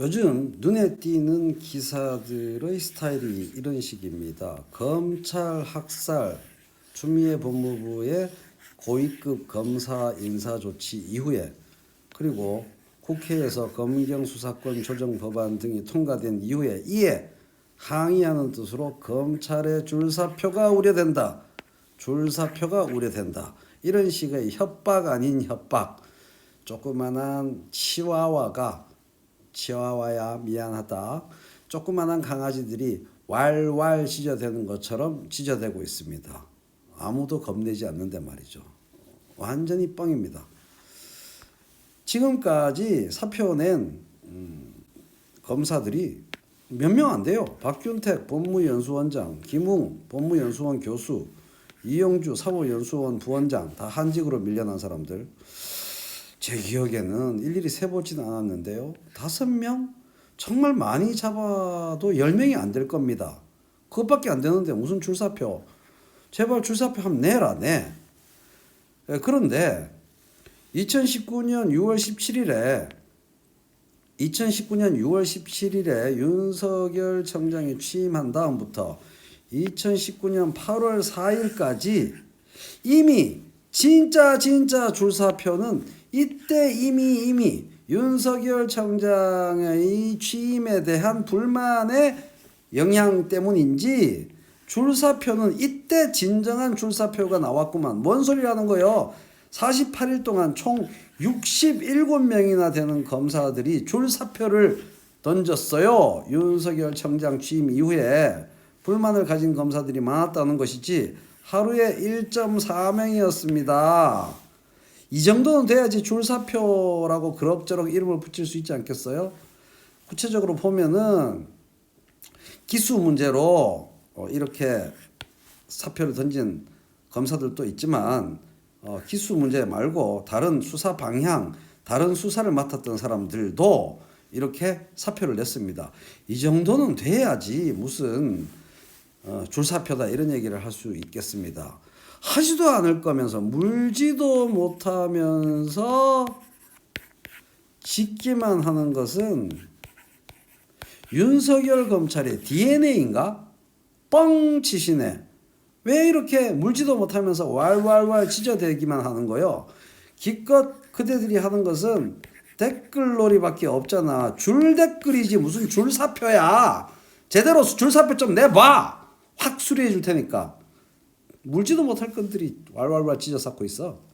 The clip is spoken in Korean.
요즘 눈에 띄는 기사들의 스타일이 이런 식입니다. 검찰 학살 추미애 법무부의 고위급 검사 인사 조치 이후에 그리고 국회에서 검경 수사권 조정 법안 등이 통과된 이후에 이에 항의하는 뜻으로 검찰의 줄사표가 우려된다. 줄사표가 우려된다. 이런 식의 협박 아닌 협박. 조그만한 치와와가 치와와야 미안하다. 조그만한 강아지들이 왈왈 짖어대는 것처럼 짖어대고 있습니다. 아무도 겁내지 않는데 말이죠. 완전히 뻥입니다. 지금까지 사표 낸 음, 검사들이 몇 명 안 돼요. 박균택 법무연수원장, 김웅 법무연수원 교수, 이영주 사법연수원 부원장 다 한직으로 밀려난 사람들. 제 기억에는 일일이 세보지는 않았는데요. 다섯 명? 정말 많이 잡아도 열 명이 안 될 겁니다. 그것밖에 안 되는데 무슨 줄사표? 제발 줄사표 한번 내라 내. 예, 그런데 2019년 6월 17일에 2019년 6월 17일에 윤석열 청장이 취임한 다음부터 2019년 8월 4일까지 이미 진짜 진짜 줄사표는 이때 이미 이미 윤석열 청장의 취임에 대한 불만의 영향 때문인지 줄사표는 이때 진정한 줄사표가 나왔구만. 뭔 소리라는 거요? 48일 동안 총 67명이나 되는 검사들이 줄사표를 던졌어요. 윤석열 청장 취임 이후에 불만을 가진 검사들이 많았다는 것이지 하루에 1.4명이었습니다. 이 정도는 돼야지 줄사표라고 그럭저럭 이름을 붙일 수 있지 않겠어요? 구체적으로 보면은 기수 문제로 어, 이렇게 사표를 던진 검사들도 있지만 어, 기수 문제 말고 다른 수사 방향, 다른 수사를 맡았던 사람들도 이렇게 사표를 냈습니다. 이 정도는 돼야지 무슨 어, 줄사표다 이런 얘기를 할 수 있겠습니다. 하지도 않을 거면서 물지도 못하면서 짓기만 하는 것은 윤석열 검찰의 DNA인가? 뻥 치시네. 왜 이렇게 물지도 못하면서 왈왈왈 짖어대기만 하는 거요? 기껏 그대들이 하는 것은 댓글놀이밖에 없잖아. 줄 댓글이지 무슨 줄 사표야. 제대로 줄 사표 좀 내봐. 확 수리해 줄 테니까. 물지도 못할 것들이 왈왈왈 짖어 쌓고 있어.